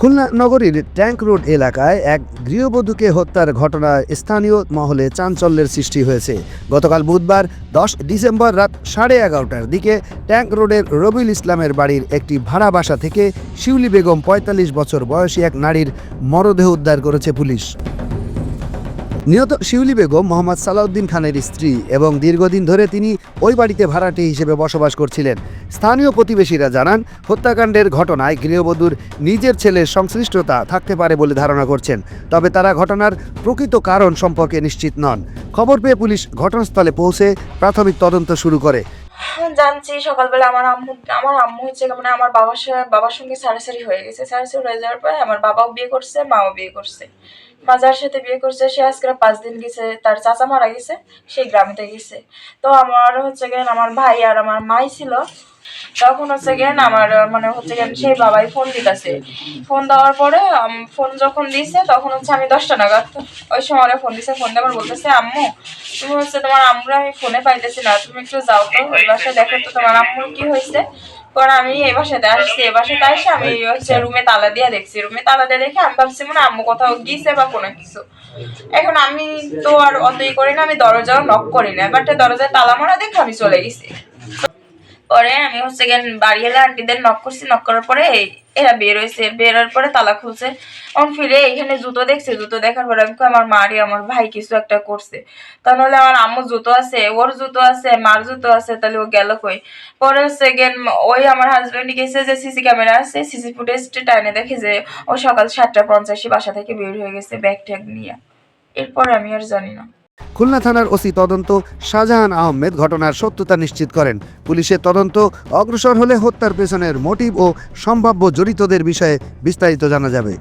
খুলনা নগরীর tank road এলাকায় এক গৃহবধূকে হত্যার ঘটনায় স্থানীয় মহলে চাঞ্চল্যের সৃষ্টি হয়েছে। গতকাল বুধবার দশ ডিসেম্বর রাত সাড়ে এগারোটার দিকে ট্যাঙ্ক রোডের রবিউল ইসলামের বাড়ির একটি ভাড়া বাসা থেকে শিউলি বেগম পঁয়তাল্লিশ বছর বয়সী এক নারীর মরদেহ উদ্ধার করেছে পুলিশ। নিহত শিউলি বেগম মোহাম্মদ সালাউদ্দিন খানের স্ত্রী এবং দীর্ঘদিন ধরে তিনি ওই বাড়িতে ভাড়াটি হিসেবে বসবাস করছিলেন। স্থানীয় প্রতিবেশীরা জানান, হত্যাকাণ্ডের ঘটনায় গৃহবধূর নিজের ছেলের সংশ্লিষ্টতা থাকতে পারে বলে ধারণা করছেন, তবে তারা ঘটনার প্রকৃত কারণ সম্পর্কে নিশ্চিত নন। খবর পেয়ে পুলিশ ঘটনাস্থলে পৌঁছে প্রাথমিক তদন্ত শুরু করে। জানছি সকালবেলা আমার আম্মু আমার আম্মু হচ্ছে মানে আমার বাবার সাথে বাবার সঙ্গে সারাসারি হয়ে গেছে। সারাসারি হয়ে যাওয়ার পরে আমার বাবাও বিয়ে করছে, মাও বিয়ে করছে। মাজার সাথে বিয়ে করছে, সে আজকে পাঁচ দিন গেছে, তার চাচা মারা গেছে, সেই গ্রামেতে গেছে। তো আমার হচ্ছে গেলেন আমার ভাই আর আমার মাই ছিল তখন হচ্ছে গেন আমার মানে হচ্ছে গেন সেই বাবাই ফোন দিতেছে। ফোন দেওয়ার পরে ফোন যখন দিছে, তখন হচ্ছে আমি দশটা নাগাদ ওই সময় ওরা ফোন দিছে ফোন দেওয়ার বলতেছে, আম্মু, তুমি হচ্ছে তোমার আম্মুর আমি ফোনে পাইতেছি না, তুমি একটু যাও তো, ওই বাসায় দেখো তো তোমার আম্মুর কি হয়েছে। পরে আমি এই বাসাতে আসছি, এই বাসাতে আসি আমি হচ্ছে রুমে তালা দিয়ে দেখছি রুমে তালা দিয়ে দেখে আমি ভাবছি মানে আম্মু কোথাও গিয়েছে বা কোনো কিছু। এখন আমি তো আর অতই করি না, আমি দরজাও নক করি না বাট দরজায় তালা মারা দেখে আমি চলে গেছি। পরে আমি হচ্ছে গিয়ে বাড়ি এলে আন্টিদের নক করছি নক করার পরে এরা বের হয়েছে বেরোর পরে তালা খুলছে। অন ফিরে এখানে জুতো দেখছে, জুতো দেখার পরে আমি আমার মারি, আমার ভাই কিছু একটা করছে। তা নাহলে আমার আম্মু জুতো আছে, ওর জুতো আছে, মার জুতো আছে, তাহলে ও গেল কই? পরে হচ্ছে গিয়ে ওই আমার হাজবেন্ড গেছে যে সিসি ক্যামেরা আছে সিসি ফুটেজটা টাইনে দেখে যে ও সকাল সাতটা পঞ্চাশে বাসা থেকে বের হয়ে গেছে ব্যাগ ট্যাগ নিয়ে। এরপরে আমি আর জানি না। খুলনা থানার ওসি তদন্ত, শাহজাহান আহমেদ ঘটনার সত্যতা নিশ্চিত করেন। পুলিশের তদন্ত, অগ্রসর হলে হত্যার পেছনের মোটিভ ও সম্ভাব্য জড়িতদের বিষয়ে বিস্তারিত জানা যাবে।